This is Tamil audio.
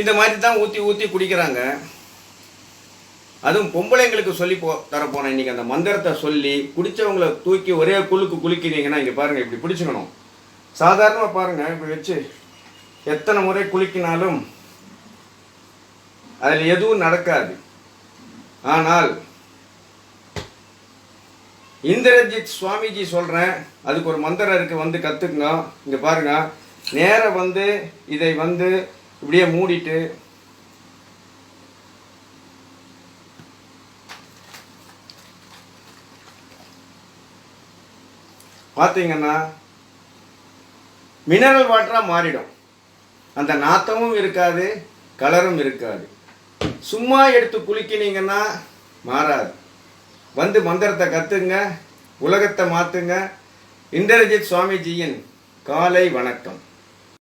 இந்த மாதிரி தான் ஊற்றி ஊற்றி குடிக்கிறாங்க. அதுவும் பொம்பளைங்களுக்கு சொல்லி போ தரப்போனேன் இன்னைக்கு அந்த மந்திரத்தை சொல்லி குடிச்சவங்கள தூக்கி ஒரே குழுக்கு குளிக்கிறீங்கன்னா இங்கே பாருங்கள் இப்படி பிடிச்சிக்கணும். சாதாரணமாக பாருங்கள் இப்படி வச்சு எத்தனை முறை குளிக்கினாலும் அதில் எதுவும் நடக்காது. ஆனால் இந்திரஜித் சுவாமிஜி சொல்கிறேன் அதுக்கு ஒரு மந்திரம் இருக்குது வந்து கற்றுக்குங்க இங்கே பாருங்க. நேராக வந்து இதை வந்து இப்படியே மூடிட்டு பார்த்தீங்கன்னா மினரல் வாட்டராக மாறிடும். அந்த நாத்தமும் இருக்காது கலரும் இருக்காது. சும்மா எடுத்து குளிக்கினீங்கன்னா மாறாது. வந்து மந்திரத்தை கற்றுங்க உலகத்தை மாற்றுங்க இந்திரஜித் சுவாமிஜியின் காலை வணக்கம்.